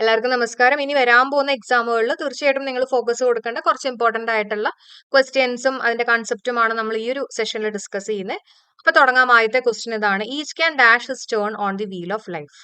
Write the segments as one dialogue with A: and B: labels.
A: എല്ലാവർക്കും നമസ്കാരം ഇനി വരാൻ പോകുന്ന എക്സാമുകളിൽ തീർച്ചയായിട്ടും നിങ്ങൾ ഫോക്കസ് കൊടുക്കേണ്ട കുറച്ച് ഇമ്പോർട്ടന്റ് ആയിട്ടുള്ള ക്വസ്റ്റ്യൻസും അതിന്റെ കൺസെപ്റ്റുമാണ് നമ്മൾ ഈ ഒരു സെഷനിൽ ഡിസ്കസ് ചെയ്യുന്നത് അപ്പൊ തുടങ്ങാം ആദ്യത്തെ ക്വസ്റ്റ്യൻ ഇതാണ് each can dash is turn on the wheel of life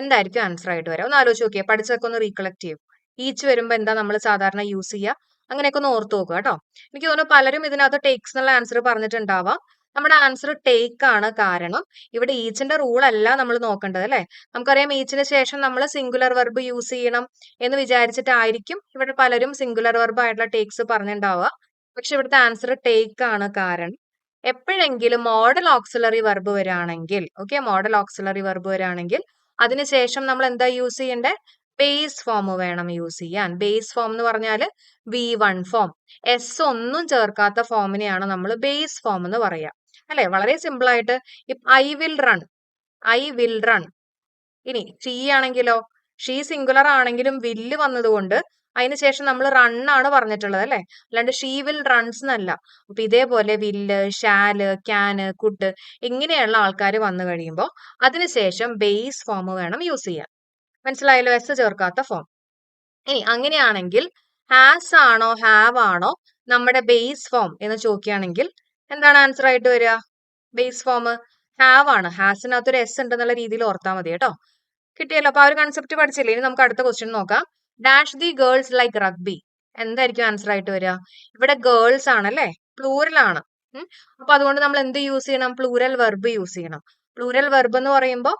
A: എന്തായിരിക്കും ആൻസർ ആയിട്ട് വരാം ഒന്ന് ആലോചിച്ച് നോക്കിയാൽ പഠിച്ചതൊക്കെ ഒന്ന് റീകളക്ട് ചെയ്യും ഈച്ച് വരുമ്പോൾ എന്താ നമ്മൾ സാധാരണ യൂസ് ചെയ്യുക അങ്ങനെയൊക്കെ ഒന്ന് ഓർത്ത് നോക്കുക കേട്ടോ എനിക്ക് തോന്നുന്നു പലരും ഇതിനകത്ത് ടേക്സ് എന്നുള്ള ആൻസർ പറഞ്ഞിട്ടുണ്ടാവാം നമ്മുടെ ആൻസർ ടേക്ക് ആണ് കാരണം ഇവിടെ ഈച്ചിന്റെ റൂൾ അല്ല നമ്മൾ നോക്കേണ്ടത് അല്ലെ നമുക്കറിയാം ഈച്ചിന് ശേഷം നമ്മൾ സിംഗുലർ വെർബ് യൂസ് ചെയ്യണം എന്ന് വിചാരിച്ചിട്ടായിരിക്കും ഇവിടെ പലരും സിംഗുലർ വെർബ് ആയിട്ടുള്ള ടേക്സ് പറഞ്ഞിട്ടുണ്ടാവുക പക്ഷെ ഇവിടുത്തെ ആൻസർ ടേക്ക് ആണ് കാരണം എപ്പോഴെങ്കിലും മോഡൽ ഓക്സിലറി വെർബ് വരാണെങ്കിൽ ഓക്കെ മോഡൽ ഓക്സിലറി വെർബ് വരാണെങ്കിൽ അതിനുശേഷം നമ്മൾ എന്താ യൂസ് ചെയ്യേണ്ടേ ബേസ് ഫോം വേണം യൂസ് ചെയ്യാൻ ബേസ് ഫോം എന്ന് പറഞ്ഞാൽ വി വൺ ഫോം എസ് ഒന്നും ചേർക്കാത്ത ഫോമിനെയാണ് നമ്മൾ ബേസ് ഫോം എന്ന് പറയുക അല്ലെ വളരെ സിമ്പിൾ ആയിട്ട് I will run I will run ഇനി ഷീ ആണെങ്കിലോ ഷീ സിംഗുലർ ആണെങ്കിലും വില്ല് വന്നതുകൊണ്ട് ശേഷം നമ്മൾ റൺ ആണ് പറഞ്ഞിട്ടുള്ളത് അല്ലെ അല്ലാണ്ട് ഷീ വിൽ റൺസ് എന്നല്ല അപ്പൊ ഇതേപോലെ വില്ല് ഷാല് ക്യാന് കുഡ് ഇങ്ങനെയുള്ള ആൾക്കാർ വന്നു കഴിയുമ്പോൾ അതിനുശേഷം ബേസ് ഫോം വേണം യൂസ് ചെയ്യാൻ മനസ്സിലായല്ലോ എസ് ചേർക്കാത്ത ഫോം ഇനി അങ്ങനെയാണെങ്കിൽ ഹാസ് ആണോ ഹാവ് ആണോ നമ്മുടെ ബേസ് ഫോം എന്ന് ചോദിക്കുകയാണെങ്കിൽ എന്താണ് ആൻസർ ആയിട്ട് വരിക ബേസ് ഫോം ഹാവ് ആണ് ഹാസിനകത്ത് ഒരു എസ് ഉണ്ടെന്നുള്ള രീതിയിൽ ഓർത്താൽ മതി കേട്ടോ കിട്ടിയല്ലോ അപ്പൊ ആ ഒരു കൺസെപ്റ്റ് പഠിച്ചില്ലേ ഇനി നമുക്ക് അടുത്ത ക്വസ്റ്റ്യൻ നോക്കാം dash the girls like rugby എന്തായിരിക്കും ആൻസർ ആയിട്ട് വരിക ഇവിടെ ഗേൾസ് ആണല്ലേ പ്ലൂറൽ ആണ് അപ്പൊ അതുകൊണ്ട് നമ്മൾ എന്ത് യൂസ് ചെയ്യണം പ്ലൂരൽ വെർബ് യൂസ് ചെയ്യണം പ്ലൂരൽ വെർബ് എന്ന് പറയുമ്പോൾ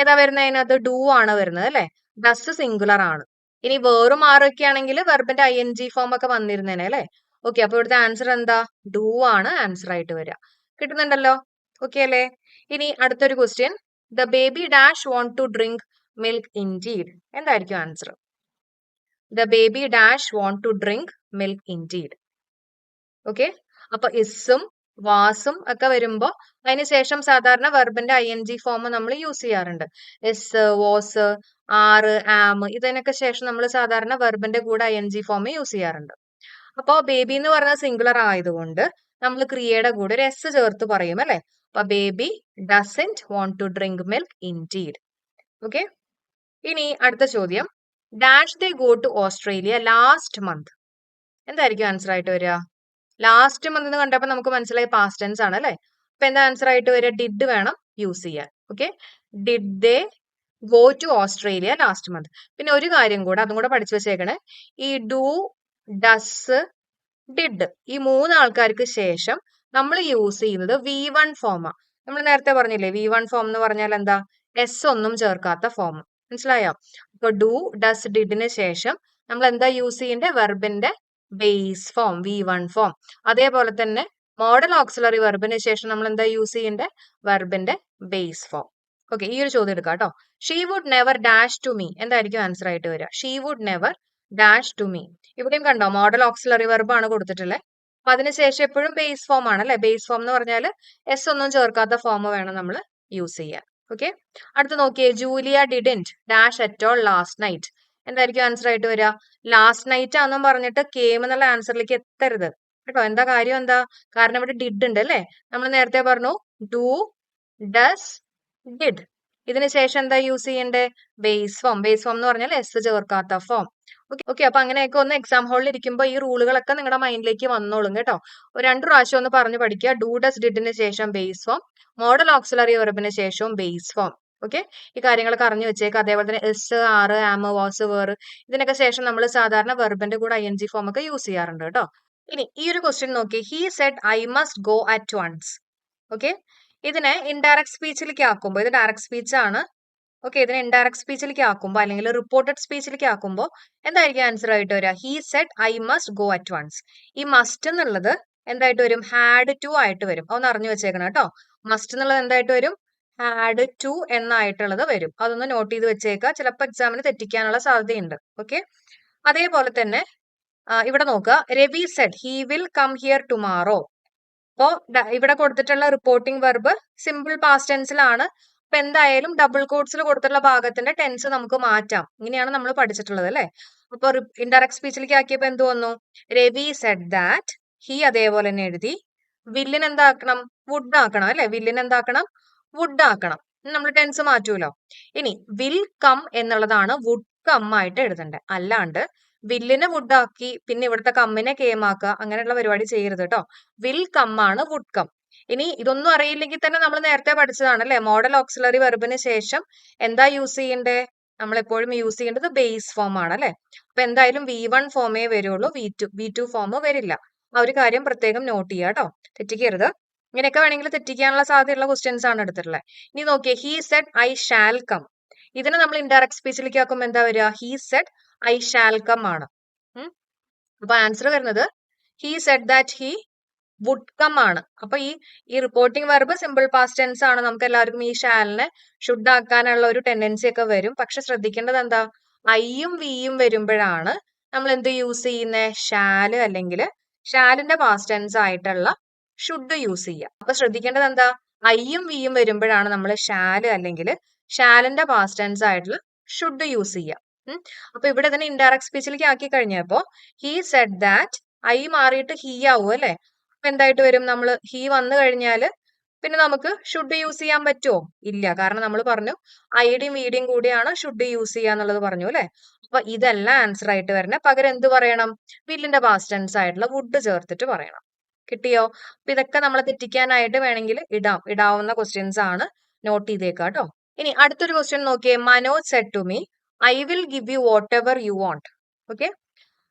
A: ഏതാ വരുന്നത് അതിനകത്ത് ഡു ആണ് വരുന്നത് അല്ലെ ഡസ് സിംഗുലർ ആണ് ഇനി വേറും ആറൊക്കെ ആണെങ്കിൽ വെർബിന്റെ ഐ എൻ ജി ഫോം ഒക്കെ വന്നിരുന്നേനെ അല്ലെ ഓക്കെ അപ്പൊ ഇവിടുത്തെ ആൻസർ എന്താ ഡു ആണ് ആൻസർ ആയിട്ട് വരിക കിട്ടുന്നുണ്ടല്ലോ ഓക്കെ അല്ലേ ഇനി അടുത്തൊരു question the baby dash want to drink milk indeed എന്തായിരിക്കും answer the baby dash want to drink milk indeed okay അപ്പൊ ഇസും വാസും ഒക്കെ വരുമ്പോ അതിനുശേഷം സാധാരണ വെർബിന്റെ ഐ എൻ ജി ഫോം നമ്മൾ യൂസ് ചെയ്യാറുണ്ട് എസ് വോസ് ആറ് ആം ഇതിനൊക്കെ ശേഷം നമ്മൾ സാധാരണ വെർബിന്റെ കൂടെ I N G form use ചെയ്യാറുണ്ട് അപ്പോൾ ബേബി എന്ന് പറഞ്ഞ സിംഗുലർ ആയതുകൊണ്ട് നമ്മൾ ക്രിയയുടെ കൂടെ ഒരു എസ് ചേർത്ത് പറയും അല്ലെ അപ്പൊ baby doesn't want to drink milk indeed okay ഇനി അടുത്ത ചോദ്യം dash they go to Australia last month എന്തായിരിക്കും ആൻസർ ആയിട്ട് വരിക ലാസ്റ്റ് മന്ത് എന്ന് കണ്ടപ്പോൾ നമുക്ക് മനസ്സിലായി പാസ്റ്റ് ടെൻസ് ആണ് അല്ലെ അപ്പൊ എന്താ ആൻസർ ആയിട്ട് വരിക ഡിഡ് വേണം യൂസ് ചെയ്യാൻ okay did they go to Australia last month പിന്നെ ഒരു കാര്യം കൂടെ അതും കൂടെ പഠിച്ചു വെച്ചേക്കണേ ഈ ഡു ഡസ് ഡിഡ് ഈ മൂന്ന് ആൾക്കാർക്ക് ശേഷം നമ്മൾ യൂസ് ചെയ്യുന്നത് വി വൺ ഫോമാ നമ്മൾ നേരത്തെ പറഞ്ഞില്ലേ വി വൺ ഫോം എന്ന് പറഞ്ഞാൽ എന്താ എസ് ഒന്നും ചേർക്കാത്ത ഫോം മനസ്സിലായോ അപ്പൊ ഡു ഡസ് ഡിഡിന് ശേഷം നമ്മൾ എന്താ യൂസ് ചെയ്യേണ്ടത് വെർബിന്റെ base form V one form അതേപോലെ തന്നെ മോഡൽ ഓക്സിലറി വെർബിന് ശേഷം നമ്മൾ എന്താ യൂസ് ചെയ്യേണ്ടത് വെർബിന്റെ ബേസ് ഫോം ഓക്കെ ഈ ഒരു ചോദ്യം എടുക്കാം കേട്ടോ she would never dash to me എന്തായിരിക്കും ആൻസർ ആയിട്ട് വരിക she would never dash to me ഇവിടെയും കണ്ടോ മോഡൽ ഓക്സിലറി വെർബ് ആണ് കൊടുത്തിട്ടുള്ളത് അപ്പൊ അതിനുശേഷം എപ്പോഴും ബേസ് ഫോം ആണ് അല്ലെ ബേസ് ഫോം എന്ന് പറഞ്ഞാൽ എസ് ഒന്നും ചേർക്കാത്ത ഫോം വേണം നമ്മൾ യൂസ് ചെയ്യാൻ ഓക്കെ അടുത്ത് നോക്കിയേ Julia didn't dash at all last night എന്തായിരിക്കും ആൻസർ ആയിട്ട് വരിക ലാസ്റ്റ് നൈറ്റ് ആണെന്നും പറഞ്ഞിട്ട് കേം എന്നുള്ള ആൻസറിലേക്ക് എത്തരുത് കേട്ടോ എന്താ കാര്യം എന്താ കാരണം ഇവിടെ ഡിഡ് ഉണ്ട് അല്ലേ നമ്മൾ നേരത്തെ പറഞ്ഞു ഡു ഡസ് ഡിഡ് ഇതിനുശേഷം എന്താ യൂസ് ചെയ്യേണ്ടത് ബേസ് ഫോം ബേസ് ഫോം എന്ന് പറഞ്ഞാൽ എസ് ചേർക്കാത്ത ഫോം ഓക്കെ അപ്പൊ അങ്ങനെയൊക്കെ ഒന്ന് എക്സാം ഹാളിൽ ഇരിക്കുമ്പോൾ ഈ റൂളുകളൊക്കെ നിങ്ങളുടെ മൈൻഡിലേക്ക് വന്നോളും കേട്ടോ രണ്ട് പ്രാവശ്യം ഒന്ന് പറഞ്ഞു പഠിക്കുക ഡൂ ഡസ് ഡിഡിന് ശേഷം ബേസ് ഫോം മോഡൽ ഓക്സിലറി വെറുപ്പിന് ശേഷവും ബേസ് ഫോം ഓക്കെ ഈ കാര്യങ്ങളൊക്കെ അറിഞ്ഞു വെച്ചേക്ക് അതേപോലെ തന്നെ എസ് ആറ് ആമ് വാസ് വേർ ഇതിനൊക്കെ ശേഷം നമ്മൾ സാധാരണ വെർബിന്റെ കൂടെ ഐ എൻ ജി ഫോം ഒക്കെ യൂസ് ചെയ്യാറുണ്ട് കേട്ടോ ഇനി ഈ ഒരു ക്വസ്റ്റ്യൻ നോക്കി he said I must go at once okay ഇതിനെ ഇൻഡയറക്ട് സ്പീച്ചിലേക്ക് ആക്കുമ്പോൾ ഇത് ഡയറക്ട് സ്പീച്ച് ആണ് ഓക്കെ ഇതിനെ ഇൻഡയറക്ട് സ്പീച്ചിലേക്ക് ആക്കുമ്പോൾ അല്ലെങ്കിൽ റിപ്പോർട്ടഡ് സ്പീച്ചിലേക്ക് ആക്കുമ്പോൾ എന്തായിരിക്കും ആൻസർ ആയിട്ട് വരിക he said I must go at once ഈ മസ്റ്റ് എന്നുള്ളത് എന്തായിട്ട് വരും ഹാഡ് ടു ആയിട്ട് വരും അതൊന്ന് അറിഞ്ഞു വെച്ചേക്കണം കേട്ടോ മസ്റ്റ് എന്നുള്ളത് എന്തായിട്ട് വരും ഹാഡ് ടു എന്നായിട്ടുള്ളത് വരും അതൊന്ന് നോട്ട് ചെയ്ത് വെച്ചേക്കുക ചിലപ്പോൾ എക്സാമിന് തെറ്റിക്കാനുള്ള സാധ്യതയുണ്ട് ഓക്കെ അതേപോലെ തന്നെ ഇവിടെ നോക്കുക Ravi said he will come here tomorrow അപ്പോ ഇവിടെ കൊടുത്തിട്ടുള്ള റിപ്പോർട്ടിംഗ് വെർബ് സിമ്പിൾ പാസ്റ്റ് ടെൻസിലാണ് ഇപ്പൊ എന്തായാലും ഡബിൾ കോഡ്സിൽ കൊടുത്തിട്ടുള്ള ഭാഗത്തിന്റെ ടെൻസ് നമുക്ക് മാറ്റാം ഇങ്ങനെയാണ് നമ്മൾ പഠിച്ചിട്ടുള്ളത് അല്ലെ അപ്പൊ ഇൻഡയറക്ട് സ്പീച്ചിലേക്ക് ആക്കിയപ്പോ എന്ത് വന്നു രവി സെഡ് ദാറ്റ് ഹി അതേപോലെ തന്നെ എഴുതി വില്ലിൻ എന്താക്കണം വുഡ് ആക്കണം അല്ലെ വില്ലിൻ എന്താക്കണം വുഡ് ആക്കണം നമ്മൾ ടെൻസ് മാറ്റൂലോ ഇനി വിൽ കം എന്നുള്ളതാണ് വുഡ് കം ആയിട്ട് എഴുതണ്ടേ അല്ലാണ്ട് വില്ലിനെ വുഡാക്കി ആക്കി പിന്നെ ഇവിടുത്തെ കമ്മിനെ കേമാക്കുക അങ്ങനെയുള്ള പരിപാടി ചെയ്യരുത് കേട്ടോ വിൽ കം ആണ് വുഡ് കം ഇനി ഇതൊന്നും അറിയില്ലെങ്കിൽ തന്നെ നമ്മൾ നേരത്തെ പഠിച്ചതാണ് അല്ലെ മോഡൽ ഓക്സിലറി വെർബിന് ശേഷം എന്താ യൂസ് ചെയ്യേണ്ടത് നമ്മൾ എപ്പോഴും യൂസ് ചെയ്യേണ്ടത് ബേസ് ഫോം ആണ് അല്ലെ അപ്പൊ എന്തായാലും വി വൺ ഫോമേ വരുള്ളൂ V two V two form വരില്ല ആ ഒരു കാര്യം പ്രത്യേകം നോട്ട് ചെയ്യുക കേട്ടോ തെറ്റിക്കരുത് ഇങ്ങനെയൊക്കെ വേണമെങ്കിൽ തെറ്റിക്കാനുള്ള സാധ്യതയുള്ള ക്വസ്റ്റ്യൻസ് ആണ് എടുത്തിട്ടുള്ളത് ഇനി നോക്കിയേ he said I shall come ഇതിനെ നമ്മൾ ഇൻഡയറക്ട് സ്പീച്ചിലേക്ക് ആക്കുമ്പോൾ എന്താ വരിക he said I shall come ആണ് അപ്പൊ ആൻസർ വരുന്നത് he said that he would come ആണ് അപ്പൊ ഈ ഈ reporting verb simple past tense ആണ് നമുക്ക് എല്ലാവർക്കും ഈ ഷാലിനെ ഷുഡ് ആക്കാനുള്ള ഒരു ടെൻഡൻസി ഒക്കെ വരും പക്ഷെ ശ്രദ്ധിക്കേണ്ടത് എന്താ ഐയും വിയും വരുമ്പോഴാണ് നമ്മൾ എന്ത് യൂസ് ചെയ്യുന്ന ഷാല് അല്ലെങ്കിൽ ഷാലിന്റെ പാസ്റ്റ് ടെൻസ് ആയിട്ടുള്ള ഷുഡ് യൂസ് ചെയ്യുക അപ്പൊ ശ്രദ്ധിക്കേണ്ടത് എന്താ ഐയും വിയും വരുമ്പോഴാണ് നമ്മൾ ഷാല് അല്ലെങ്കിൽ ഷാലിന്റെ പാസ്റ്റ് ടെൻസ് ആയിട്ടുള്ള ഷുഡ് യൂസ് ചെയ്യുക അപ്പൊ ഇവിടെ തന്നെ ഇൻഡയറക്ട് സ്പീച്ചിലേക്ക് ആക്കി കഴിഞ്ഞപ്പോ ഹി സെഡ് ദാറ്റ് ഐ മാറിയിട്ട് ഹീ ആവും അല്ലെ എന്തായിട്ട് വരും നമ്മൾ ഹി വന്നു കഴിഞ്ഞാൽ പിന്നെ നമുക്ക് ഷുഡ് യൂസ് ചെയ്യാൻ പറ്റുമോ ഇല്ല കാരണം നമ്മൾ പറഞ്ഞു ഐഡിയും വീഡിയും കൂടിയാണ് ഷുഡ് യൂസ് ചെയ്യുക എന്നുള്ളത് പറഞ്ഞു അല്ലെ അപ്പൊ ഇതല്ല ആൻസർ ആയിട്ട് വരണേ പകരം എന്ത് പറയണം വില്ലിന്റെ പാസ്റ്റ് ടെൻസ് ആയിട്ടുള്ള വുഡ് ചേർത്തിട്ട് പറയണം കിട്ടിയോ അപ്പൊ ഇതൊക്കെ നമ്മളെ തെറ്റിക്കാനായിട്ട് വേണമെങ്കിൽ ഇടാം ഇടാവുന്ന ക്വസ്റ്റ്യൻസ് ആണ് നോട്ട് ചെയ്തേക്കാം കേട്ടോ ഇനി അടുത്തൊരു ക്വസ്റ്റ്യൻ നോക്കിയേ Manoj said to me I will give you whatever you want okay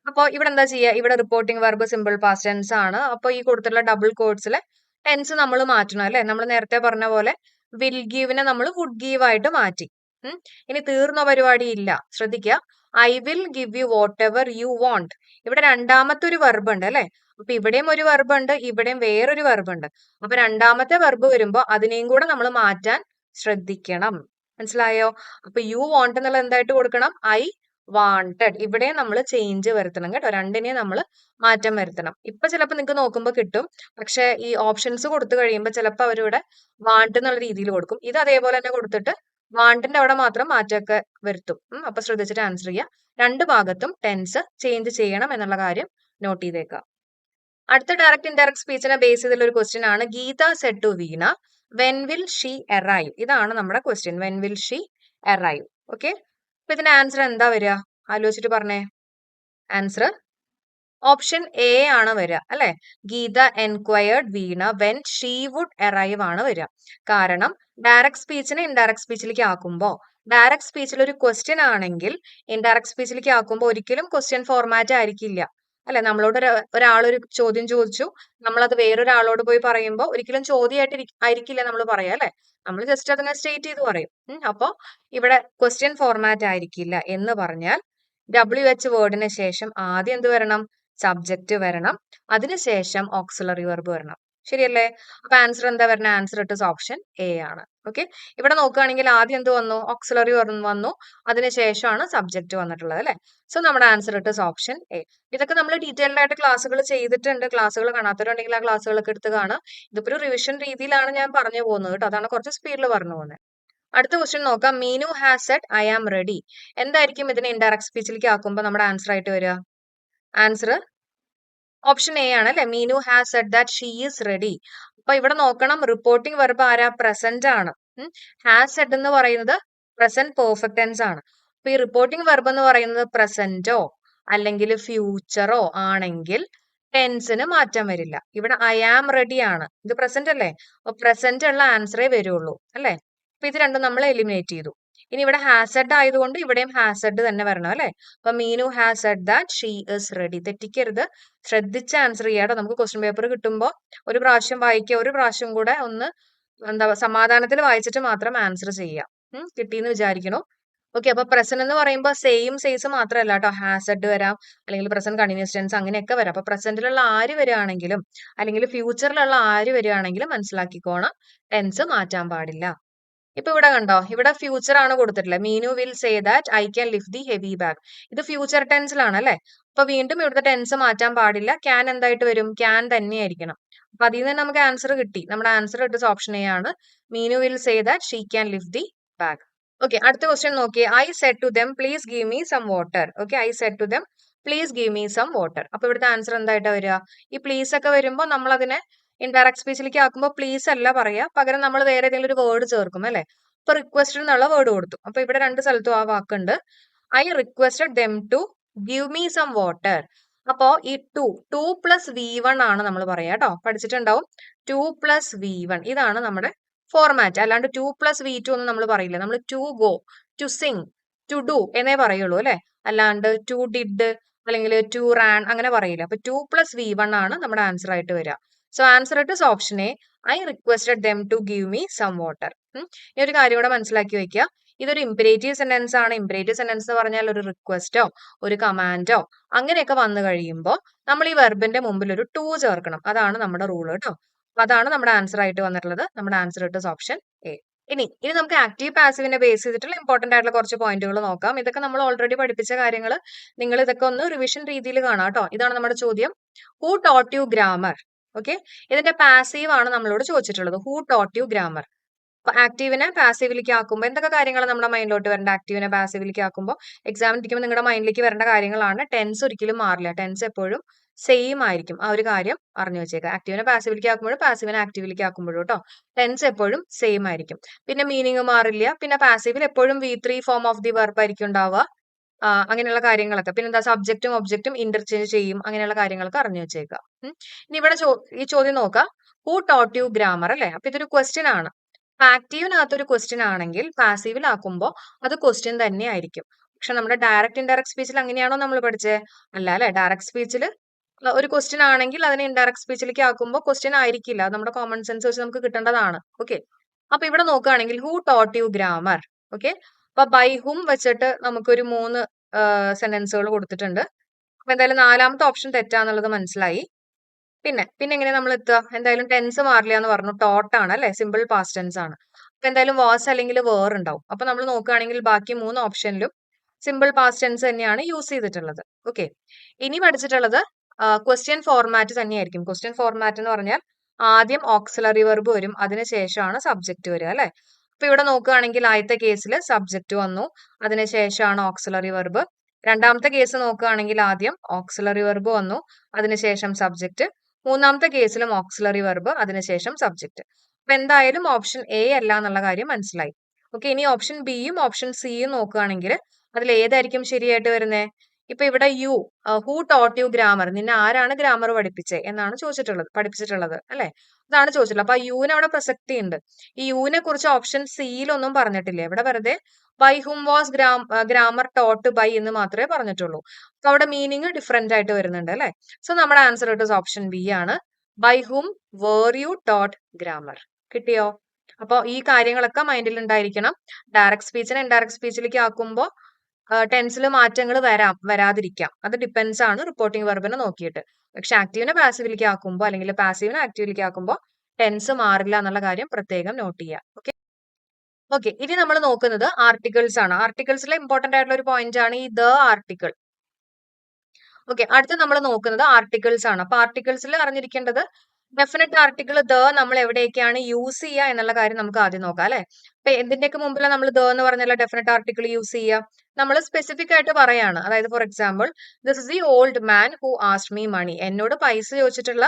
A: അപ്പോൾ ഇവിടെ എന്താ ചെയ്യുക ഇവിടെ reporting verb simple past tense ആണ് അപ്പോൾ ഈ കൊടുത്തിട്ടുള്ള ഡബിൾ കോഡ്സിലെ ടെൻസ് നമ്മൾ മാറ്റണം അല്ലേ നമ്മൾ നേരത്തെ പറഞ്ഞ പോലെ വിൽ ഗീവിനെ നമ്മൾ വുഡ് ഗീവ് ആയിട്ട് മാറ്റി ഇനി തീർന്ന പരിപാടി ഇല്ല ശ്രദ്ധിക്കുക I will give you whatever you want ഇവിടെ രണ്ടാമത്തെ ഒരു വെർബ് ഉണ്ട് അല്ലേ അപ്പൊ ഇവിടെയും ഒരു വെർബ് ഉണ്ട് ഇവിടെയും വേറൊരു വെർബ് ഉണ്ട് അപ്പൊ രണ്ടാമത്തെ വെർബ് വരുമ്പോൾ അതിനെയും കൂടെ നമ്മൾ മാറ്റാൻ ശ്രദ്ധിക്കണം മനസ്സിലായോ അപ്പൊ യു വോണ്ട് എന്നുള്ളത് എന്തായിട്ട് കൊടുക്കണം ഐ വാണ്ടഡ് ഇവിടെ നമ്മൾ ചേഞ്ച് വരുത്തണം കേട്ടോ രണ്ടിനെയും നമ്മൾ മാറ്റം വരുത്തണം ഇപ്പൊ ചിലപ്പോൾ നിങ്ങൾക്ക് നോക്കുമ്പോൾ കിട്ടും പക്ഷെ ഈ ഓപ്ഷൻസ് കൊടുത്തു കഴിയുമ്പോൾ ചിലപ്പോൾ അവരിവിടെ വാണ്ട് എന്നുള്ള രീതിയിൽ കൊടുക്കും ഇത് അതേപോലെ തന്നെ കൊടുത്തിട്ട് വാണ്ടിന്റെ അവിടെ മാത്രം മാറ്റമൊക്കെ വരുത്തും അപ്പൊ ശ്രദ്ധിച്ചിട്ട് ആൻസർ ചെയ്യുക രണ്ട് ഭാഗത്തും ടെൻസ് ചേഞ്ച് ചെയ്യണം എന്നുള്ള കാര്യം നോട്ട് ചെയ്തേക്കുക അടുത്ത ഡയറക്റ്റ് ഇൻഡയറക്ട് സ്പീച്ചിനെ ബേസ് ചെയ്തുള്ള ഒരു ക്വസ്റ്റ്യൻ ആണ് Geeta said to Veena when will she arrive ഇതാണ് നമ്മുടെ question when will she arrive okay അപ്പൊ ഇതിന്റെ ആൻസർ എന്താ വരിക ആലോചിച്ചിട്ട് പറഞ്ഞേ ആൻസർ ഓപ്ഷൻ എ ആണ് വരിക അല്ലെ Geeta enquired Veena when she would arrive ആണ് വരിക കാരണം ഡയറക്ട് സ്പീച്ചിനെ ഇൻഡയറക്ട് സ്പീച്ചിലേക്ക് ആക്കുമ്പോൾ ഡയറക്ട് സ്പീച്ചിൽ ഒരു ക്വസ്റ്റ്യൻ ആണെങ്കിൽ ഇൻഡയറക്ട് സ്പീച്ചിലേക്ക് ആക്കുമ്പോൾ ഒരിക്കലും ക്വസ്റ്റ്യൻ ഫോർമാറ്റ് ആയിരിക്കില്ല അല്ലെ നമ്മളോട് ഒരാളൊരു ചോദ്യം ചോദിച്ചു നമ്മളത് വേറൊരാളോട് പോയി പറയുമ്പോൾ ഒരിക്കലും ചോദ്യമായിട്ട് ആയിരിക്കില്ല നമ്മൾ പറയാ അല്ലെ നമ്മൾ ജസ്റ്റ് അതിനെ സ്റ്റേറ്റ് ചെയ്ത് പറയും അപ്പോൾ ഇവിടെ ക്വസ്റ്റ്യൻ ഫോർമാറ്റ് ആയിരിക്കില്ല എന്ന് പറഞ്ഞാൽ ഡബ്ല്യു എച്ച് വേർഡിന് ശേഷം ആദ്യം എന്ത് വരണം സബ്ജക്റ്റ് വരണം അതിനുശേഷം ഓക്സിലറി വെർബ് വരണം ശരിയല്ലേ അപ്പൊ ആൻസർ എന്താ വരുന്ന ആൻസർ ഇട്ട് ഓപ്ഷൻ എ ആണ് ഓക്കെ ഇവിടെ നോക്കുകയാണെങ്കിൽ ആദ്യം എന്ത് വന്നു ഓക്സിലറി വന്നു അതിനുശേഷമാണ് സബ്ജക്റ്റ് വന്നിട്ടുള്ളത് അല്ലെ സോ നമ്മുടെ ആൻസർ ഇട്ട് ഓപ്ഷൻ എ ഇതൊക്കെ നമ്മൾ ഡീറ്റെയിൽഡ് ആയിട്ട് ക്ലാസ്സുകൾ ചെയ്തിട്ടുണ്ട് ക്ലാസ്സുകൾ കാണാത്തവരുണ്ടെങ്കിൽ ആ ക്ലാസ്സുകളൊക്കെ എടുത്ത് കാണാം ഇതിപ്പോ ഒരു റിവിഷൻ രീതിയിലാണ് ഞാൻ പറഞ്ഞു പോകുന്നത് കേട്ടോ അതാണ് കുറച്ച് സ്പീഡിൽ പറഞ്ഞു പോകുന്നത് അടുത്ത ക്വസ്റ്റ്യൻ നോക്കാം Meenu has said I am ready എന്തായിരിക്കും ഇതിനെ ഇൻഡയറക്ട് സ്പീച്ചിലേക്ക് ആക്കുമ്പോൾ നമ്മുടെ ആൻസർ ആയിട്ട് വരിക ആൻസർ ഓപ്ഷൻ എ ആണ് അല്ലെ Meenu has said that she is ready അപ്പൊ ഇവിടെ നോക്കണം റിപ്പോർട്ടിംഗ് വെർബ് ആരാ പ്രസന്റ് ആണ് ഹാസ് സെഡ് എന്ന് പറയുന്നത് പ്രസന്റ് പെർഫെക്റ്റ് ടെൻസ് ആണ് അപ്പൊ ഈ റിപ്പോർട്ടിംഗ് വെർബ് എന്ന് പറയുന്നത് പ്രസന്റോ അല്ലെങ്കിൽ ഫ്യൂച്ചറോ ആണെങ്കിൽ ടെൻസിന് മാറ്റം വരില്ല ഇവിടെ ഐ ആം റെഡി ആണ് ഇത് പ്രസന്റ് അല്ലേ അപ്പൊ പ്രസന്റ് ഉള്ള ആൻസറേ വരുള്ളൂ അല്ലേ അപ്പൊ ഇത് രണ്ടും നമ്മൾ എലിമിനേറ്റ് ചെയ്തു ഇനി ഇവിടെ ഹാസഡ് ആയതുകൊണ്ട് ഇവിടെയും ഹാസഡ് തന്നെ വരണം അല്ലെ അപ്പൊ Meenu has said that she is ready തെറ്റിക്കരുത് ശ്രദ്ധിച്ച് ആൻസർ ചെയ്യാട്ടോ നമുക്ക് ക്വസ്റ്റ്യൻ പേപ്പർ കിട്ടുമ്പോൾ ഒരു പ്രാവശ്യം വായിക്കുക ഒരു പ്രാവശ്യം കൂടെ ഒന്ന് എന്താ സമാധാനത്തിൽ വായിച്ചിട്ട് മാത്രം ആൻസർ ചെയ്യാം കിട്ടിയെന്ന് വിചാരിക്കണു ഓക്കെ അപ്പൊ പ്രസന്റ് എന്ന് പറയുമ്പോൾ സെയിം സൈസ് മാത്രമല്ല കേട്ടോ ഹാസഡ് വരാം അല്ലെങ്കിൽ പ്രസന്റ് കണ്ടിന്യൂസ് ടെൻസ് അങ്ങനെയൊക്കെ വരാം അപ്പൊ പ്രസന്റിലുള്ള ആര് വരികയാണെങ്കിലും അല്ലെങ്കിൽ ഫ്യൂച്ചറിലുള്ള ആര് വരികയാണെങ്കിലും മനസ്സിലാക്കിക്കോണം ടെൻസ് മാറ്റാൻ പാടില്ല ഇപ്പൊ ഇവിടെ കണ്ടോ ഇവിടെ ഫ്യൂച്ചർ ആണ് കൊടുത്തിട്ടുള്ളത് Meenu will say that I can lift the heavy bag ഇത് ഫ്യൂച്ചർ ടെൻസിലാണ് അല്ലെ അപ്പൊ വീണ്ടും ഇവിടുത്തെ ടെൻസ് മാറ്റാൻ പാടില്ല ക്യാൻ എന്തായിട്ട് വരും ക്യാൻ തന്നെയായിരിക്കണം അപ്പൊ അതിൽ നിന്ന് നമുക്ക് ആൻസർ കിട്ടി നമ്മുടെ ആൻസർ കിട്ടുന്ന ഓപ്ഷൻ എ ആണ് Meenu will say that she can lift the bag okay അടുത്ത ക്വസ്റ്റ്യൻ നോക്കിയേ I said to them please give me some water okay I said to them please give me some water അപ്പൊ ഇവിടുത്തെ answer എന്തായിട്ടാ വരിക ഈ please ഒക്കെ വരുമ്പോൾ നമ്മൾ അതിനെ ഇൻഡയറക്ട് സ്പീച്ചിലേക്ക് ആക്കുമ്പോൾ പ്ലീസ് അല്ല പറയുക പകരം നമ്മൾ വേറെ ഏതെങ്കിലും ഒരു വേർഡ് ചേർക്കും അല്ലേ ഇപ്പൊ റിക്വസ്റ്റഡ് എന്നുള്ള വേർഡ് കൊടുത്തു അപ്പൊ ഇവിടെ രണ്ട് സ്ഥലത്തും ആ വാക്കുണ്ട് I requested them to give me some water അപ്പോ ഈ to to plus V one ആണ് നമ്മൾ പറയാ കേട്ടോ പഠിച്ചിട്ടുണ്ടാവും ടു പ്ലസ് വി വൺ ഇതാണ് നമ്മുടെ ഫോർമാറ്റ് അല്ലാണ്ട് ടു പ്ലസ് വി ടു ഒന്നും നമ്മൾ പറയില്ല നമ്മൾ to go to sing to do എന്നേ പറയുള്ളൂ അല്ലെ അല്ലാണ്ട് ടു ഡിഡ് അല്ലെങ്കിൽ ടു റാൻ അങ്ങനെ പറയില്ല അപ്പൊ ടു പ്ലസ് വി വൺ ആണ് നമ്മുടെ ആൻസർ ആയിട്ട് വരിക സോ ആൻസർ ഇട്ട് option A I requested them to give me some water ഈ ഒരു കാര്യം കൂടെ മനസ്സിലാക്കി വെക്കുക ഇതൊരു ഇമ്പരേറ്റീവ് സെന്റൻസ് ആണ് ഇമ്പരേറ്റീവ് സെന്റൻസ് എന്ന് പറഞ്ഞാൽ ഒരു റിക്വസ്റ്റോ ഒരു കമാൻഡോ അങ്ങനെയൊക്കെ വന്നു കഴിയുമ്പോൾ നമ്മൾ ഈ വെർബിന്റെ മുമ്പിൽ ഒരു ടു ചേർക്കണം അതാണ് നമ്മുടെ റൂൾ കേട്ടോ അതാണ് നമ്മുടെ ആൻസർ ആയിട്ട് വന്നിട്ടുള്ളത് നമ്മുടെ ആൻസർ ഇട്ട് ഓപ്ഷൻ എ ഇനി ഇനി നമുക്ക് ആക്റ്റീവ് പാസീവിനെ ബേസ് ചെയ്തിട്ടുള്ള ഇമ്പോർട്ടന്റ് ആയിട്ടുള്ള കുറച്ച് പോയിന്റുകൾ നോക്കാം ഇതൊക്കെ നമ്മൾ ഓൾറെഡി പഠിപ്പിച്ച കാര്യങ്ങൾ നിങ്ങൾ ഇതൊക്കെ ഒന്ന് റിവിഷൻ രീതിയിൽ കാണാം കേട്ടോ ഇതാണ് നമ്മുടെ ചോദ്യം who taught you grammar okay ഇതിന്റെ പാസീവ് ആണ് നമ്മളോട് ചോദിച്ചിട്ടുള്ളത് ഹൂ ടോട്ട് യു ഗ്രാമർ ആക്റ്റീവിനെ പാസീവിലേക്ക് ആക്കുമ്പോൾ എന്തൊക്കെ കാര്യങ്ങൾ നമ്മുടെ മൈൻഡിലോട്ട് വരേണ്ട ആക്റ്റീവിനെ പാസീവിലേക്ക് ആക്കുമ്പോൾ എക്സാമിന് ഇരിക്കുമ്പോൾ നിങ്ങളുടെ മൈൻഡിലേക്ക് വരേണ്ട കാര്യങ്ങളാണ് ടെൻസ് ഒരിക്കലും മാറില്ല ടെൻസ് എപ്പോഴും സെയിം ആയിരിക്കും ആ ഒരു കാര്യം അറിഞ്ഞു വെച്ചേക്കുക ആക്റ്റീവിനെ പാസീവിലേക്ക് ആക്കുമ്പോഴും പാസീവിനെ ആക്റ്റീവിലേക്ക് ആക്കുമ്പോഴും കേട്ടോ ടെൻസ് എപ്പോഴും സെയിം ആയിരിക്കും പിന്നെ മീനിങ് മാറില്ല പിന്നെ പാസീവിൽ എപ്പോഴും V three form of the verb ആയിരിക്കും ഉണ്ടാവുക അങ്ങനെയുള്ള കാര്യങ്ങളൊക്കെ പിന്നെന്താ സബ്ജക്റ്റും ഒബ്ജക്റ്റും ഇന്റർചേഞ്ച് ചെയ്യും അങ്ങനെയുള്ള കാര്യങ്ങളൊക്കെ അറിഞ്ഞു വെച്ചേക്കുക ഇനി ഇവിടെ ഈ ചോദ്യം നോക്കാം ഹൂ ടോട്ട് യു ഗ്രാമർ അല്ലേ അപ്പൊ ഇതൊരു ക്വസ്റ്റ്യൻ ആണ് ആക്റ്റീവിനകത്ത് ഒരു ക്വസ്റ്റ്യൻ ആണെങ്കിൽ പാസീവിലാക്കുമ്പോൾ അത് ക്വസ്റ്റ്യൻ തന്നെ ആയിരിക്കും പക്ഷെ നമ്മുടെ ഡയറക്റ്റ് ഇൻഡയറക്റ്റ് സ്പീച്ചിൽ അങ്ങനെയാണോ നമ്മൾ പഠിച്ചത് അല്ല അല്ലെ ഡയറക്റ്റ് സ്പീച്ചിൽ ഒരു ക്വസ്റ്റ്യൻ ആണെങ്കിൽ അതിനെ ഇൻഡയറക്റ്റ് സ്പീച്ചിലേക്ക് ആക്കുമ്പോൾ ക്വസ്റ്റ്യൻ ആയിരിക്കില്ല നമ്മുടെ കോമൺ സെൻസ് വെച്ച് നമുക്ക് കിട്ടേണ്ടതാണ് ഓക്കെ അപ്പൊ ഇവിടെ നോക്കുകയാണെങ്കിൽ who taught you grammar okay അപ്പൊ ഹും വെച്ചിട്ട് നമുക്കൊരു മൂന്ന് സെന്റൻസുകൾ കൊടുത്തിട്ടുണ്ട് അപ്പൊ എന്തായാലും നാലാമത്തെ ഓപ്ഷൻ തെറ്റാന്നുള്ളത് മനസ്സിലായി പിന്നെ പിന്നെ എങ്ങനെ നമ്മൾ എത്തുക എന്തായാലും ടെൻസ് മാറില്ല എന്ന് പറഞ്ഞു ടോട്ടാണ് അല്ലെ സിമ്പിൾ പാസ്റ്റ് ടെൻസ് ആണ് അപ്പൊ എന്തായാലും വാസ് അല്ലെങ്കിൽ വേർ ഉണ്ടാവും അപ്പൊ നമ്മൾ നോക്കുകയാണെങ്കിൽ ബാക്കി മൂന്ന് ഓപ്ഷനിലും സിമ്പിൾ പാസ്റ്റ് ടെൻസ് തന്നെയാണ് യൂസ് ചെയ്തിട്ടുള്ളത് ഓക്കെ ഇനി പഠിച്ചിട്ടുള്ളത് ക്വസ്റ്റ്യൻ ഫോർമാറ്റ് തന്നെയായിരിക്കും ക്വസ്റ്റ്യൻ ഫോർമാറ്റ് എന്ന് പറഞ്ഞാൽ ആദ്യം ഓക്സിലറി വെർബ് വരും അതിനുശേഷമാണ് സബ്ജക്റ്റ് വരിക അല്ലെ ഇപ്പൊ ഇവിടെ നോക്കുകയാണെങ്കിൽ ആദ്യത്തെ കേസിൽ സബ്ജക്റ്റ് വന്നു അതിനുശേഷമാണ് ഓക്സിലറി വെർബ് രണ്ടാമത്തെ കേസ് നോക്കുകയാണെങ്കിൽ ആദ്യം ഓക്സിലറി വെർബ് വന്നു അതിനുശേഷം സബ്ജക്റ്റ് മൂന്നാമത്തെ കേസിലും ഓക്സിലറി വെർബ് അതിനുശേഷം സബ്ജക്റ്റ് അപ്പൊ എന്തായാലും ഓപ്ഷൻ എ അല്ല എന്നുള്ള കാര്യം മനസ്സിലായി ഓക്കെ ഇനി ഓപ്ഷൻ ബിയും ഓപ്ഷൻ സിയും നോക്കുകയാണെങ്കിൽ അതിൽ ഏതായിരിക്കും ശരിയായിട്ട് വരുന്നത് ഇപ്പൊ ഇവിടെ you who taught you grammar നിന്നെ ആരാണ് ഗ്രാമർ പഠിപ്പിച്ചത് എന്നാണ് ചോദിച്ചിട്ടുള്ളത് പഠിപ്പിച്ചിട്ടുള്ളത് അല്ലെ അതാണ് ചോദിച്ചിട്ടുള്ളത് അപ്പൊ യുവിന് അവിടെ പ്രസക്തി ഉണ്ട് ഈ യുവിനെ കുറിച്ച് ഓപ്ഷൻ സിയിലൊന്നും പറഞ്ഞിട്ടില്ല ഇവിടെ വെറുതെ by whom was grammar taught by എന്ന് മാത്രമേ പറഞ്ഞിട്ടുള്ളൂ അപ്പൊ അവിടെ മീനിങ് ഡിഫറെന്റ് ആയിട്ട് വരുന്നുണ്ട് അല്ലെ സോ നമ്മുടെ ആൻസർ ഇട്ട് ഓപ്ഷൻ ബി ആണ് by whom were you taught grammar കിട്ടിയോ അപ്പോൾ ഈ കാര്യങ്ങളൊക്കെ മൈൻഡിൽ ഉണ്ടായിരിക്കണം ഡയറക്ട് സ്പീച്ചിനെ ഇൻഡയറക്ട് സ്പീച്ചിലേക്ക് ആക്കുമ്പോൾ ടെൻസിൽ മാറ്റങ്ങൾ വരാം വരാതിരിക്കാം അത് ഡിപ്പെൻസ് ആണ് റിപ്പോർട്ടിംഗ് വെർബിനെ നോക്കിയിട്ട് പക്ഷെ ആക്റ്റീവിനെ പാസീവിലേക്ക് ആക്കുമ്പോൾ അല്ലെങ്കിൽ പാസീവിനെ ആക്റ്റീവിലേക്ക് ആക്കുമ്പോൾ ടെൻസ് മാറില്ല എന്നുള്ള കാര്യം പ്രത്യേകം നോട്ട് ചെയ്യാം ഓക്കെ ഓക്കെ ഇനി നമ്മൾ നോക്കുന്നത് ആർട്ടിക്കിൾസ് ആണ് ആർട്ടിക്കിൾസിലെ ഇമ്പോർട്ടന്റ് ആയിട്ടുള്ള ഒരു പോയിന്റ് ആണ് ഈ ദ ആർട്ടിക്കിൾ ഓക്കെ അടുത്ത് നമ്മൾ നോക്കുന്നത് ആർട്ടിക്കിൾസ് ആണ് അപ്പൊ ആർട്ടിക്കിൾസിൽ അറിഞ്ഞിരിക്കേണ്ടത് ഡെഫിനറ്റ് ആർട്ടിക്കിൾ ദ നമ്മൾ എവിടെയൊക്കെയാണ് യൂസ് ചെയ്യുക എന്നുള്ള കാര്യം നമുക്ക് ആദ്യം നോക്കാം അല്ലെ ഇപ്പൊ എന്തിന്റെയൊക്കെ മുമ്പിൽ നമ്മൾ ദ എന്ന് പറഞ്ഞാൽ ഡെഫിനറ്റ് ആർട്ടിക്കിൾ യൂസ് ചെയ്യുക നമ്മൾ സ്പെസിഫിക് ആയിട്ട് പറയാണ് അതായത് for example this is the old man who asked me money എന്നോട് പൈസ ചോദിച്ചിട്ടുള്ള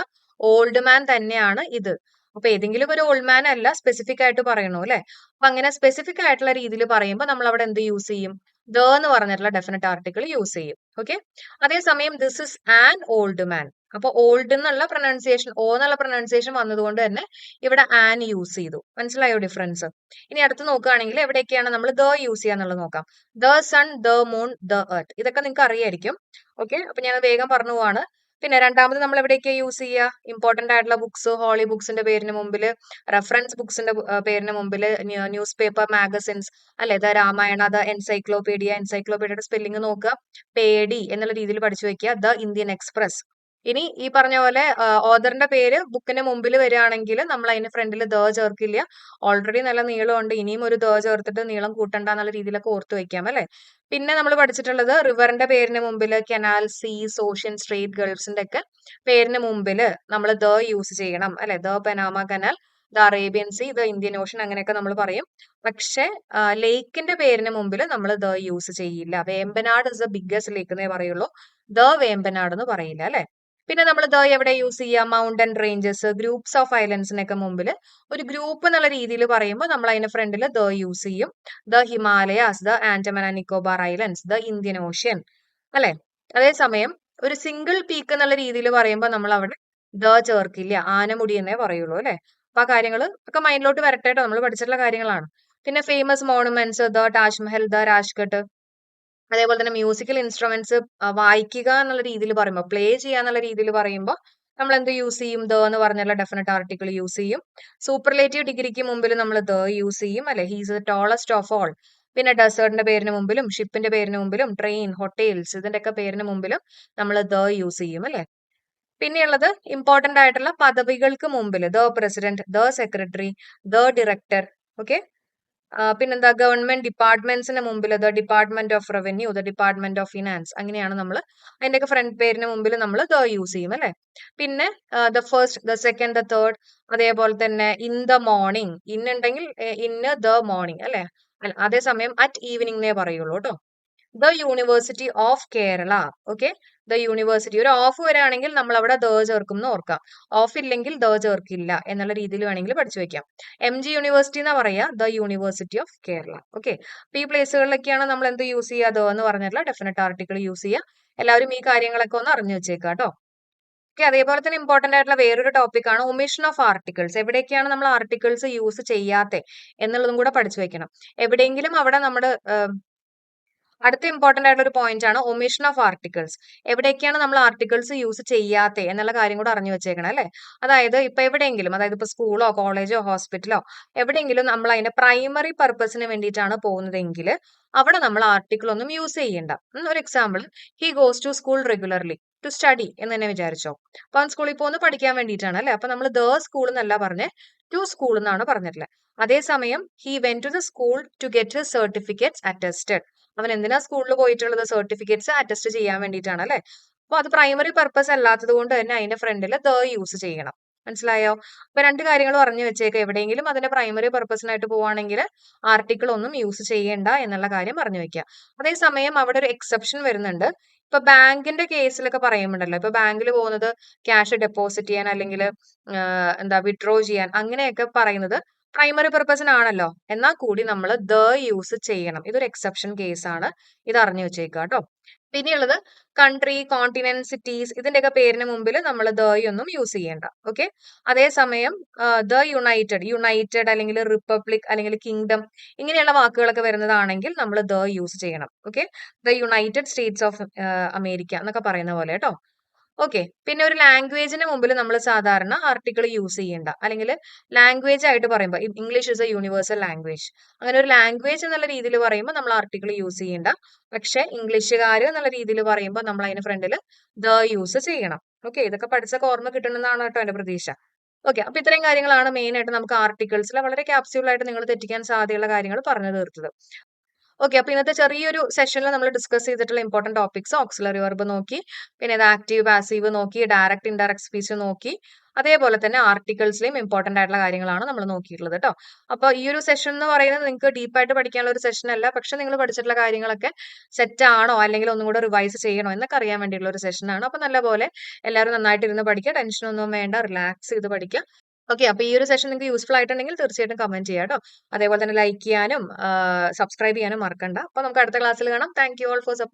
A: ഓൾഡ് മാൻ തന്നെയാണ് ഇത് അപ്പൊ ഏതെങ്കിലും ഒരു ഓൾഡ് മാൻ അല്ല സ്പെസിഫിക് ആയിട്ട് പറയണു അല്ലെ അപ്പൊ അങ്ങനെ സ്പെസിഫിക് ആയിട്ടുള്ള രീതിയിൽ പറയുമ്പോൾ നമ്മൾ അവിടെ എന്ത് യൂസ് ചെയ്യും ദ എന്ന് പറഞ്ഞിട്ടുള്ള ഡെഫിനറ്റ് ആർട്ടിക്കിൾ യൂസ് ചെയ്യും ഓക്കെ അതേസമയം this is an old man അപ്പൊ ഓൾഡ് എന്നുള്ള പ്രൊനൗൺസിയേഷൻ ഓ എന്നുള്ള പ്രൊനൗൺസിയേഷൻ വന്നതുകൊണ്ട് തന്നെ ഇവിടെ ആൻ യൂസ് ചെയ്തു മനസ്സിലായോ ഡിഫറൻസ് ഇനി അടുത്ത് നോക്കുകയാണെങ്കിൽ എവിടെയൊക്കെയാണ് നമ്മൾ ദ യൂസ് ചെയ്യുക എന്നുള്ളത് നോക്കാം the sun the moon the earth ഇതൊക്കെ നിങ്ങൾക്ക് അറിയായിരിക്കും ഓക്കെ അപ്പൊ ഞാൻ വേഗം പറഞ്ഞു പോവാണ് പിന്നെ രണ്ടാമത് നമ്മൾ എവിടെയൊക്കെയാണ് യൂസ് ചെയ്യുക ഇമ്പോർട്ടന്റ് ആയിട്ടുള്ള ബുക്സ് ഹോളി ബുക്സിന്റെ പേരിന് മുമ്പിൽ റെഫറൻസ് ബുക്സിന്റെ പേരിന് മുമ്പിൽ ന്യൂസ് പേപ്പർ മാഗസിൻസ് അല്ലെ ദ രാമായണ ദ എൻസൈക്ലോപീഡിയ എൻസൈക്ലോപീഡിയയുടെ സ്പെല്ലിംഗ് നോക്കുക പേടി എന്നുള്ള രീതിയിൽ പഠിച്ചു വെക്കുക ദ ഇന്ത്യൻ എക്സ്പ്രസ് ഇനി ഈ പറഞ്ഞ പോലെ ഓദറിന്റെ പേര് ബുക്കിന്റെ മുമ്പിൽ വരികയാണെങ്കിൽ നമ്മൾ അതിന് ഫ്രണ്ടിൽ ദ ചേർക്കില്ല ഓൾറെഡി നല്ല നീളമുണ്ട് ഇനിയും ഒരു ദ ചേർത്തിട്ട് നീളം കൂട്ടണ്ട എന്നുള്ള രീതിയിലൊക്കെ ഓർത്ത് വെക്കാം അല്ലെ പിന്നെ നമ്മൾ പഠിച്ചിട്ടുള്ളത് റിവറിന്റെ പേരിന് മുമ്പിൽ കനാൽ സീസ് ഓഷ്യൻ സ്ട്രീറ്റ് ഗേൾസിന്റെ ഒക്കെ പേരിന് മുമ്പിൽ നമ്മൾ ദ യൂസ് ചെയ്യണം അല്ലെ the Panama canal the Arabian sea the Indian ocean അങ്ങനെയൊക്കെ നമ്മൾ പറയും പക്ഷെ ലേക്കിന്റെ പേരിന് മുമ്പിൽ നമ്മൾ ദ യൂസ് ചെയ്യില്ല Vembanad is the biggest lake എന്നേ പറയുള്ളൂ ദ വേമ്പനാട് എന്ന് പറയില്ല അല്ലെ പിന്നെ നമ്മൾ ദ എവിടെ യൂസ് ചെയ്യുക മൗണ്ടൻ റേഞ്ചസ് ഗ്രൂപ്പ്സ് ഓഫ് ഐലൻഡ്സിനൊക്കെ മുമ്പിൽ ഒരു ഗ്രൂപ്പ് എന്നുള്ള രീതിയിൽ പറയുമ്പോൾ നമ്മൾ അതിന്റെ ഫ്രണ്ടിൽ ദ യൂസ് ചെയ്യും the Himalayas the Andaman and Nicobar islands the Indian ocean അല്ലെ അതേസമയം ഒരു സിംഗിൾ പീക്ക് എന്നുള്ള രീതിയിൽ പറയുമ്പോൾ നമ്മൾ അവിടെ ദ ചേർക്കില്ല ആനമുടി എന്നേ പറയുള്ളൂ അല്ലെ അപ്പൊ ആ കാര്യങ്ങൾ ഒക്കെ മൈൻഡിലോട്ട് വരട്ടെ നമ്മൾ പഠിച്ചിട്ടുള്ള കാര്യങ്ങളാണ് പിന്നെ famous monuments the Taj Mahal the Rajghat അതേപോലെ തന്നെ മ്യൂസിക്കൽ ഇൻസ്ട്രുമെന്റ്സ് വായിക്കുക എന്നുള്ള രീതിയിൽ പറയുമ്പോൾ പ്ലേ ചെയ്യുക എന്നുള്ള രീതിയിൽ പറയുമ്പോൾ നമ്മൾ എന്ത് യൂസ് ചെയ്യും ദ എന്ന് പറഞ്ഞുള്ള ഡെഫിനറ്റ് ആർട്ടിക്കിൾ യൂസ് ചെയ്യും സൂപ്പർലേറ്റീവ് ഡിഗ്രിക്ക് മുമ്പിൽ നമ്മൾ ദ യൂസ് ചെയ്യും അല്ലെ he's the tallest of all പിന്നെ ഡെസേർട്ടിന്റെ പേരിന് മുമ്പിലും ഷിപ്പിന്റെ പേരിന് മുമ്പിലും ട്രെയിൻ ഹോട്ടൽസ് ഇതിന്റെ ഒക്കെ പേരിന് മുമ്പിലും നമ്മൾ ദ യൂസ് ചെയ്യും അല്ലെ പിന്നെയുള്ളത് ഇമ്പോർട്ടന്റ് ആയിട്ടുള്ള പദവികൾക്ക് മുമ്പിൽ the president the secretary the director okay പിന്നെന്താ ഗവൺമെന്റ് ഡിപ്പാർട്ട്മെന്റ്സിന് മുമ്പിൽ the department of revenue the department of finance അങ്ങനെയാണ് നമ്മൾ അതിന്റെയൊക്കെ ഫ്രണ്ട് പേരിന് മുമ്പിൽ നമ്മൾ ദ യൂസ് ചെയ്യും അല്ലെ പിന്നെ the first the second the third അതേപോലെ തന്നെ ഇൻ ദ മോർണിംഗ് ഇൻ ഉണ്ടെങ്കിൽ ഇന്ന് ദ മോർണിംഗ് അല്ലെ അതേസമയം അറ്റ് ഈവനിംഗ് എന്നേ പറയുള്ളൂ കേട്ടോ the university of Kerala okay the university ഒരു ഓഫ് വരാണെങ്കിൽ നമ്മൾ അവിടെ ദ ചേർക്കും എന്ന് ഓർക്കാം ഓഫ് ഇല്ലെങ്കിൽ ദ ചേർക്കില്ല എന്നുള്ള രീതിയിൽ വേണമെങ്കിൽ പഠിച്ചു വെക്കാം എം ജി യൂണിവേഴ്സിറ്റി എന്ന് പറയാ the university of Kerala okay അപ്പൊ ഈ പ്ലേസുകളിലൊക്കെയാണ് നമ്മൾ എന്ത് യൂസ് ചെയ്യുക ദോ എന്ന് പറഞ്ഞിട്ടുള്ള ഡെഫിനറ്റ് ആർട്ടിക്കിൾ യൂസ് ചെയ്യുക എല്ലാവരും ഈ കാര്യങ്ങളൊക്കെ ഒന്ന് അറിഞ്ഞു വെച്ചേക്കാം കേട്ടോ ഓക്കെ അതേപോലെ തന്നെ ഇമ്പോർട്ടന്റ് ആയിട്ടുള്ള വേറൊരു ടോപ്പിക്കാണ് ഒമിഷൻ ഓഫ് ആർട്ടിക്കിൾസ് എവിടെയൊക്കെയാണ് നമ്മൾ ആർട്ടിക്കിൾസ് യൂസ് ചെയ്യാത്തത് എന്നുള്ളതും കൂടെ പഠിച്ചു വെക്കണം എവിടെയെങ്കിലും അവിടെ നമ്മുടെ അടുത്ത ഇമ്പോർട്ടന്റ് ആയിട്ടുള്ള ഒരു പോയിന്റ് ആണ് ഒമിഷൻ ഓഫ് ആർട്ടിക്കിൾസ് എവിടെയൊക്കെയാണ് നമ്മൾ ആർട്ടിക്കിൾസ് യൂസ് ചെയ്യാത്തത് എന്നുള്ള കാര്യം കൂടെ അറിഞ്ഞു വെച്ചേക്കണം അല്ലേ അതായത് ഇപ്പൊ എവിടെയെങ്കിലും അതായത് ഇപ്പൊ സ്കൂളോ കോളേജോ ഹോസ്പിറ്റലോ എവിടെയെങ്കിലും നമ്മൾ അതിന്റെ പ്രൈമറി പർപ്പസിന് വേണ്ടിയിട്ടാണ് പോകുന്നതെങ്കിൽ അവിടെ നമ്മൾ ആർട്ടിക്കിൾ ഒന്നും യൂസ് ചെയ്യണ്ട ഒരു example he goes to school regularly to study എന്ന് തന്നെ വിചാരിച്ചോ അപ്പൊ അവൻ സ്കൂളിൽ പോകുന്ന പഠിക്കാൻ വേണ്ടിയിട്ടാണ് അല്ലെ അപ്പൊ നമ്മൾ ദ സ്കൂൾ എന്നല്ല പറഞ്ഞ് ടു സ്കൂൾ എന്നാണ് പറഞ്ഞിട്ടുള്ളത് അതേസമയം he went to the school to get his certificates attested അവൻ എന്തിനാ സ്കൂളിൽ പോയിട്ടുള്ളത് സർട്ടിഫിക്കറ്റ്സ് അറ്റസ്റ്റ് ചെയ്യാൻ വേണ്ടിയിട്ടാണ് അല്ലെ അപ്പോൾ അത് പ്രൈമറി പർപ്പസ് അല്ലാത്തത് കൊണ്ട് തന്നെ അതിന്റെ ഫ്രണ്ടിൽ ദ യൂസ് ചെയ്യണം മനസ്സിലായോ അപ്പൊ രണ്ട് കാര്യങ്ങൾ പറഞ്ഞു വെച്ചേക്കുക എവിടെയെങ്കിലും അതിന്റെ പ്രൈമറി പർപ്പസിനായിട്ട് പോവാണെങ്കിൽ ആർട്ടിക്കിൾ ഒന്നും യൂസ് ചെയ്യേണ്ട എന്നുള്ള കാര്യം പറഞ്ഞു വെക്കുക അതേസമയം അവിടെ ഒരു എക്സെപ്ഷൻ വരുന്നുണ്ട് ഇപ്പൊ ബാങ്കിന്റെ കേസിലൊക്കെ പറയുന്നുണ്ടല്ലോ ഇപ്പൊ ബാങ്കിൽ പോകുന്നത് ക്യാഷ് ഡെപ്പോസിറ്റ് ചെയ്യാൻ അല്ലെങ്കിൽ എന്താ വിഡ്രോ ചെയ്യാൻ അങ്ങനെയൊക്കെ പറയുന്നത് പ്രൈമറി പെർപ്പസിനാണല്ലോ എന്നാൽ കൂടി നമ്മൾ ദ യൂസ് ചെയ്യണം ഇതൊരു എക്സെപ്ഷൻ കേസാണ് ഇത് അറിഞ്ഞു വെച്ചേക്കുക കേട്ടോ പിന്നെയുള്ളത് കൺട്രി കോണ്ടിനെന്റ് സിറ്റീസ് ഇതിന്റെയൊക്കെ പേരിന് മുമ്പിൽ നമ്മൾ ദ ഒന്നും യൂസ് ചെയ്യേണ്ട ഓക്കെ അതേസമയം ദ യുണൈറ്റഡ് യുണൈറ്റഡ് അല്ലെങ്കിൽ റിപ്പബ്ലിക് അല്ലെങ്കിൽ കിങ്ഡം ഇങ്ങനെയുള്ള വാക്കുകളൊക്കെ വരുന്നതാണെങ്കിൽ നമ്മൾ ദ യൂസ് ചെയ്യണം okay the United States of America എന്നൊക്കെ പറയുന്ന പോലെ കേട്ടോ ഓക്കെ പിന്നെ ഒരു ലാംഗ്വേജിന് മുമ്പിൽ നമ്മൾ സാധാരണ ആർട്ടിക്കിൾ യൂസ് ചെയ്യേണ്ട അല്ലെങ്കിൽ ലാംഗ്വേജ് ആയിട്ട് പറയുമ്പോൾ English is a universal language അങ്ങനെ ഒരു ലാംഗ്വേജ് എന്നുള്ള രീതിയിൽ പറയുമ്പോൾ നമ്മൾ ആർട്ടിക്കിൾ യൂസ് ചെയ്യേണ്ട പക്ഷെ ഇംഗ്ലീഷുകാർ എന്നുള്ള രീതിയിൽ പറയുമ്പോൾ നമ്മൾ അതിന് ഫ്രണ്ടിൽ ദ യൂസ് ചെയ്യണം ഓക്കെ ഇതൊക്കെ പഠിച്ചൊക്കെ ഓർമ്മ കിട്ടണമെന്നാണ് കേട്ടോ എൻ്റെ പ്രതീക്ഷ ഓക്കെ അപ്പൊ ഇത്രയും കാര്യങ്ങളാണ് മെയിൻ ആയിട്ട് നമുക്ക് ആർട്ടിക്കിൾസിൽ വളരെ ആയിട്ട് നിങ്ങൾ തെറ്റിക്കാൻ സാധ്യതയുള്ള കാര്യങ്ങൾ പറഞ്ഞു തീർത്തത് ഓക്കെ അപ്പൊ ഇന്നത്തെ ചെറിയൊരു സെഷനിൽ നമ്മൾ ഡിസ്കസ് ചെയ്തിട്ടുള്ള ഇമ്പോർട്ടന്റ് ടോപ്പിക്സ് ഓക്സിലറി വെർബ് നോക്കി പിന്നെ ആക്റ്റീവ് പാസീവ് നോക്കി ഡയറക്റ്റ് ഇൻഡയറക്റ്റ് സ്പീച്ച് നോക്കി അതേപോലെ തന്നെ ആർട്ടിക്കിൾസിലെയും ഇമ്പോർട്ടന്റ് ആയിട്ടുള്ള കാര്യങ്ങളാണ് നമ്മൾ നോക്കിയിട്ടുള്ളത് കേട്ടോ അപ്പോൾ ഈ ഒരു സെഷൻ എന്ന് പറയുന്നത് നിങ്ങൾക്ക് ഡീപ്പായിട്ട് പഠിക്കാനുള്ള ഒരു സെഷൻ അല്ല പക്ഷെ നിങ്ങൾ പഠിച്ചിട്ടുള്ള കാര്യങ്ങളൊക്കെ സെറ്റ് ആണോ അല്ലെങ്കിൽ ഒന്നും കൂടെ റിവൈസ് ചെയ്യണോ എന്നൊക്കെ അറിയാൻ വേണ്ടിയിട്ടുള്ള ഒരു സെഷനാണ് അപ്പോൾ നല്ലപോലെ എല്ലാവരും നന്നായിട്ട് ഇരുന്ന് പഠിക്കുക ടെൻഷനൊന്നും വേണ്ട റിലാക്സ് ചെയ്ത് പഠിക്കുക ഓക്കെ അപ്പൊ ഈ ഒരു സെഷൻ നിങ്ങൾക്ക് യൂസ്ഫുൾ ആയിട്ടുണ്ടെങ്കിൽ തീർച്ചയായിട്ടും കമന്റ് ചെയ്യാം കേട്ടോ അതേപോലെ തന്നെ ലൈക്ക് ചെയ്യാനും സബ്സ്ക്രൈബ് ചെയ്യാനും മറക്കണ്ട അപ്പൊ നമുക്ക് അടുത്ത ക്ലാസ്സിൽ കാണാം thank you all for support